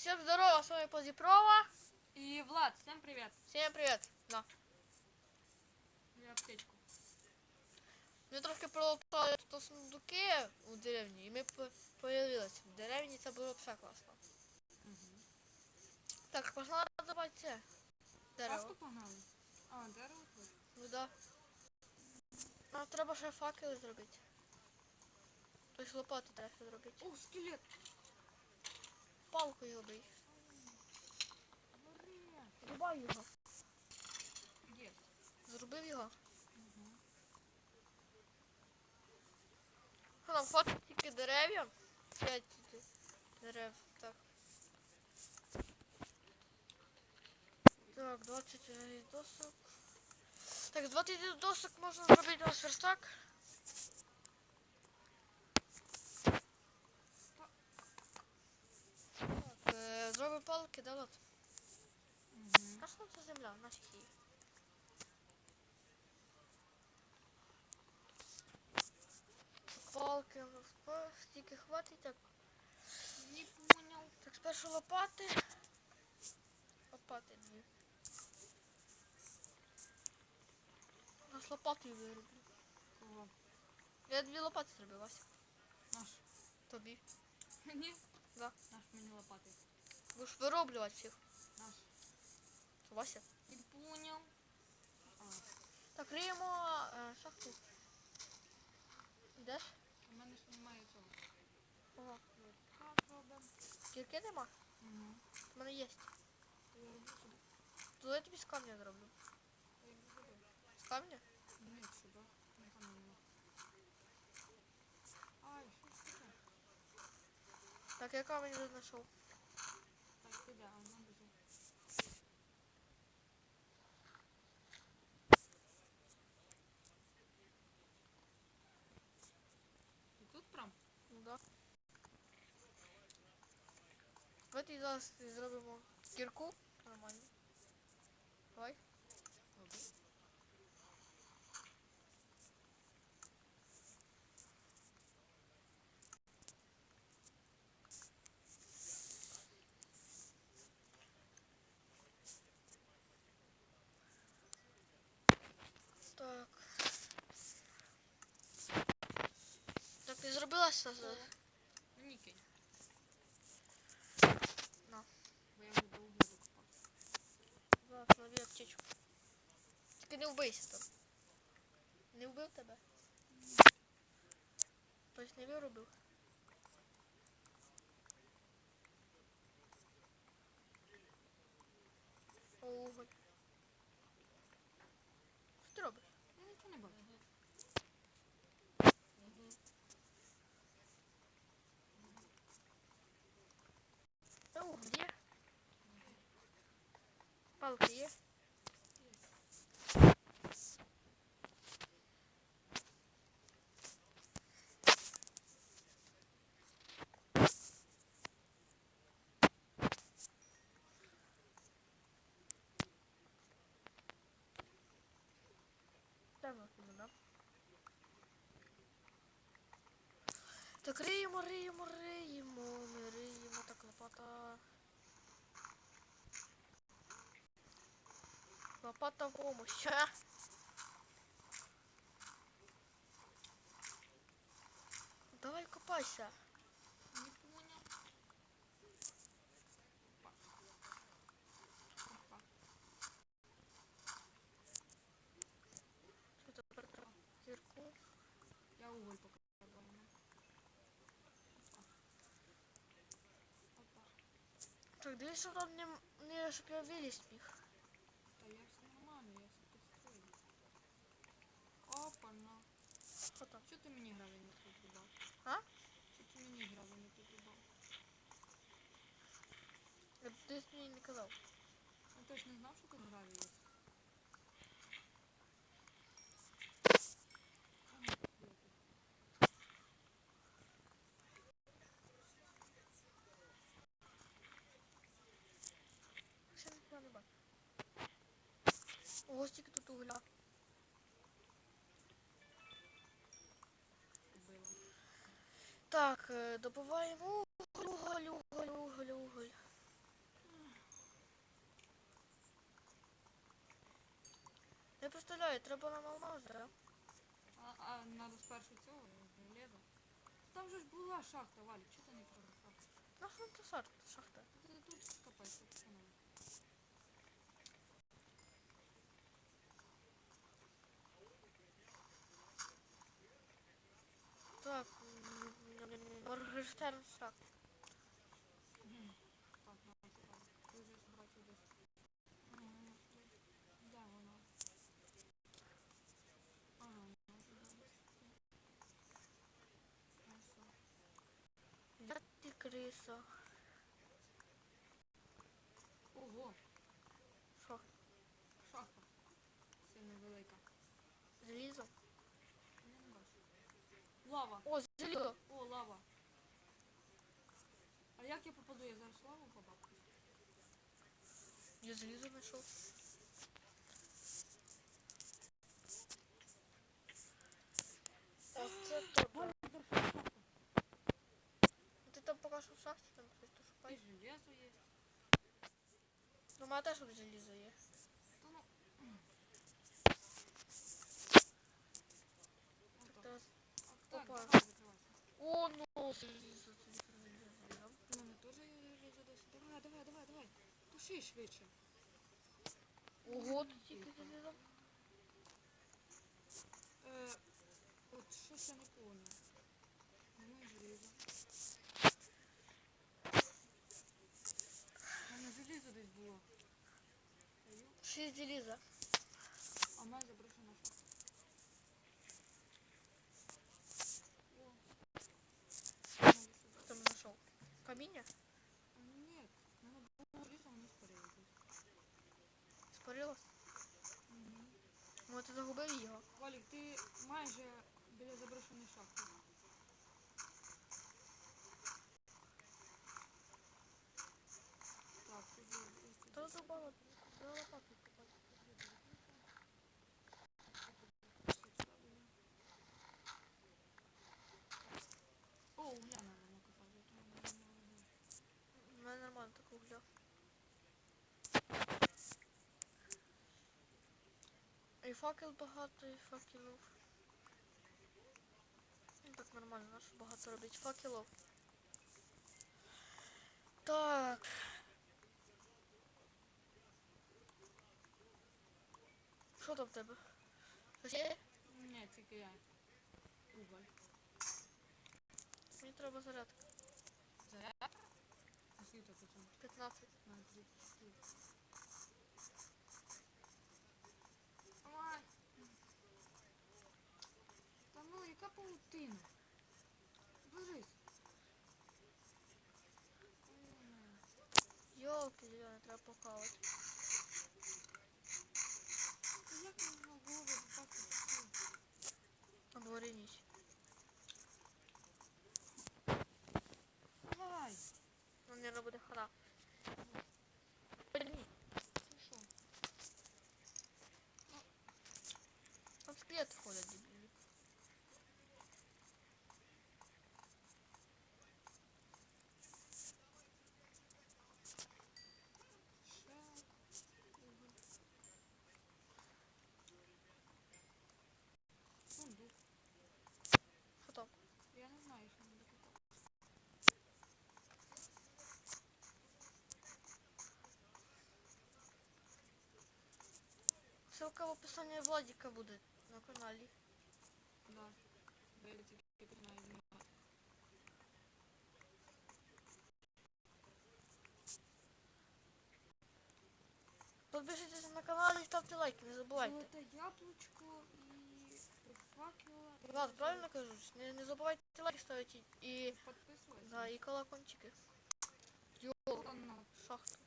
Всем здорово, с вами Позипрова. И Влад, всем привет. Всем привет. На. Я аптечку. Ми трошки пролопали тут сундуки у деревні, і ми по- появилися. В деревні це було все класно. Так, пошла давати це. Дерево. Паску погнали? А, дерево тут. Ну да. Нам треба ще факели зробити. Тобто лопати треба зробити. О, скелет. Палкою бий. Рубай його. Зробив його. Угу. Нам хватить тільки дерев'я? П'ять дерев. Так. Так, 20 досок. Так, з 20 досок можна зробити ось верстак. Так, е, зробимо палки, да, от. Угу. А це земля? Нафіг. Палки у нас стільки хватить. Так, Не понял. так спершу лопати. Лопати дві. У нас лопатою вироблю. Кого? Я дві лопати зробив, Вася. Наш. Тобі. Мені? Да. Наш мені лопати. Будеш вироблювати всіх. Наш. Вася. Не понял. А, Так, риємо е, шахту. Йдеш? у мене ж немає цього. Ого. Кірки нема? Угу. У мене є. То я тобі з камня зроблю. З камня? Ні, сюди. Там нема. Ай, що таке? Так, я камінь вже знайшов. Так, ти де? А вона біжить. Ти тут прям? Ну да. Давайте зараз зробимо кірку. Нормально. Давай. Так. Так, ти зробила все? за- Мені кинь. На. Бо я вже довго викопав. Зараз нові аптечку. Тільки не вбийся там. Не вбив тебе? Тобто не виробив? О, уголь. Що ти робиш? Нічого не бачу. Та уголь є? Палки є? Так риємо, риємо, риємо, ми риємо, так лопата. Лопата в помощь. а? Давай копайся. Не понял. Опа. Опа. Що тепер треба? Кірку. Я уголь поки Так, дивись, щоб там не, не щоб я виліз міг. Та я все нормально, я все підстрою. Опа, на. Що там? Що ти мені гравий не підрубав? А? Що ти мені гравий не підрубав? Я б десь мені не казав. Ну ти ж не знав, що тут гравій Ого, тут угля. Так, е, добиваємо уголь, уголь, уголь, уголь, уголь. Я представляю, треба нам алмази, да? А, а надо спершу цього лезу. Там же ж була шахта, Валік, чого ти не прорахав? Нахрен та шахта? Ти тут копайся, пацанами. Туди десь. Краса. Я ти криса. Ого, Що? шахта. Сильно велика. Залізо? Лава. О, залізо! О, лава. А як я попаду? Я зараз лаву побачу. Я залізо знайшов. Оце то. Ти там поки що в шахті, там щось то І железо є. Ну, у мене теж залізо є. Та ну. Так, Отак. зараз. Так, Опа. давай закривайся. О, ну, залізо, залізо, залізо, залізо. У мене теж є железо досі. Давай, давай, давай, давай. Туши швидше. Ого. Е, от щось я не понял. Немає железа. У мене железо десь було. Шість заліза. А в мене заброшена шахта. О. Надо сюди. Хто там знайшов? Каміння? А, Ні, в мене було железо, воно спарилось. Спарилось? Угу. Ну, ти загубив його. Валік, ти майже біля заброшеної шахти. Так, тут є якийсь- Та забава. Та лопату копати. О, угля надо накопати, я думаю, не знаю. У мене нормально так угля. І факел багато, і факелів. Ну так нормально, наш багато робить факелів. Так. Що там в тебе? Є? Ні, тільки я. Уголь. Мені треба зарядка. Заряд? А скільки по цьому? 15. яка паутина? Божись. Ой, Йолки, зелене, треба покавати. та Як мені в голову попасти в цю? На дворі ніч. Давай. Ну, мабуть, буде хана. Ссылка в описанні Владіка буде на каналі. Да. Підписуйтесь на канал і ставте лайки, не забувайте. Золоте яблучко і факела. і Влад, правильно кажу? Не, не забувайте лайки ставити і, Підписуйся. да, і колокольчики. Йо, шахту.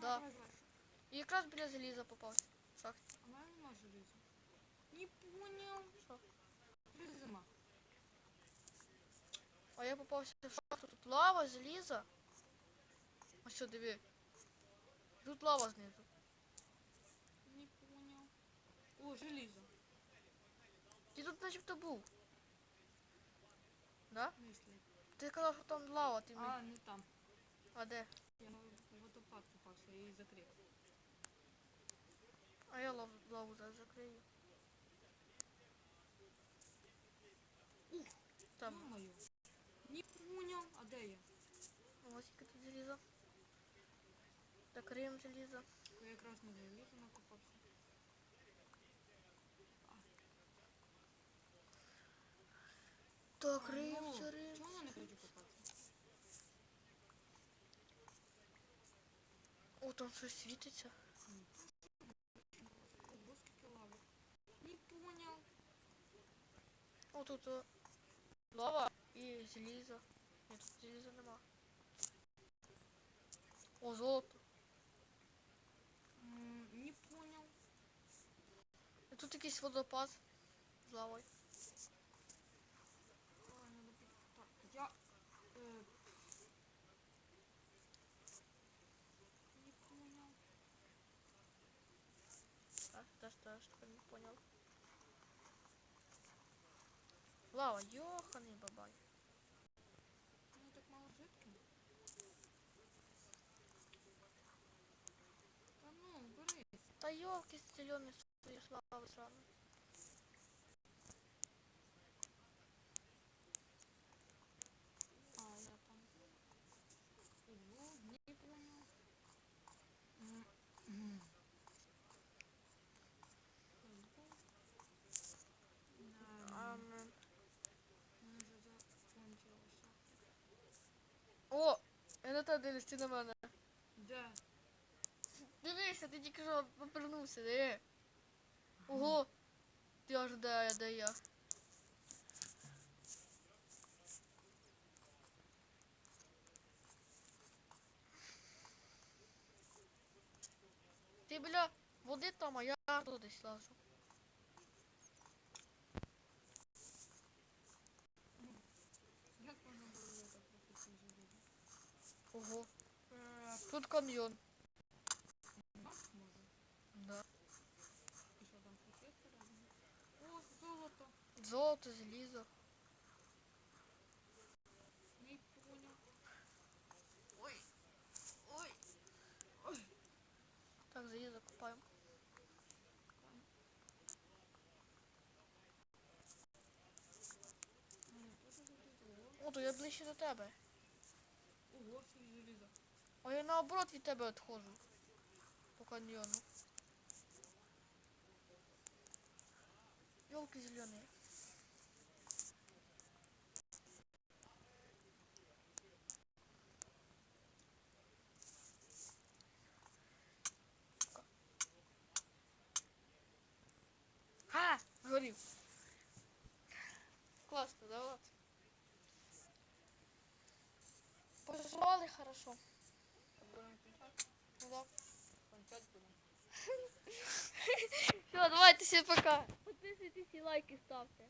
Да. давай, давай. І якраз біля заліза попався. в Шахті. А в мене нема железа. Не понял. Що? Зима. А я попався в шахту. Тут лава, заліза. Ось що, диви. Тут лава знизу. Не понял. О, железо. Ти тут начебто був. Да? Мислі. Ти казав, що там лава, ти А, мені. не там. А де? Я на водопад попався і закрив. А я лав, лаву зараз закрию. Ух, Там, Ё-моё. Не понял, а де я? ось яке тут залізо. Закриємо залізо. Я якраз на залізо накопався. Так, А, риємо, ну, все риємо. Чому не хочу копатися? О, там щось світиться. Ого, скільки лави. Не понял. О, тут лава і залізо. Ні, тут заліза нема. О, золото. М, Не понял. Тут якийсь водопад з лавою. Лава, йоханий бабай. Ну так мало жидким. Та ну, берись. Та йолки зелений своєї слави сраної. На тебе дивлюсь, ти на мене. Де? Дивися, ти тільки що повернувся, де? Ого! Ти аж де я, де я? Ти біля води там, а я тут десь лажу. Як можна було так професію зробити? Ого. Тут каньйон. Бах, може. Да. І що там таке всередині? О, золото. Золото, залізо. Не понял. Ой. Ой. Ой. Так, залізо купаємо. М, тут залізо. О, то я ближче до тебе. Ого, всі залізо. А я наоборот від тебе відходжу. По каньйону. Ёлки зеленые. Ха! Горів. Класно, да вот. Пожевали хорошо. Будемо. Все, давайте всем пока. Подписывайтесь и лайки ставьте.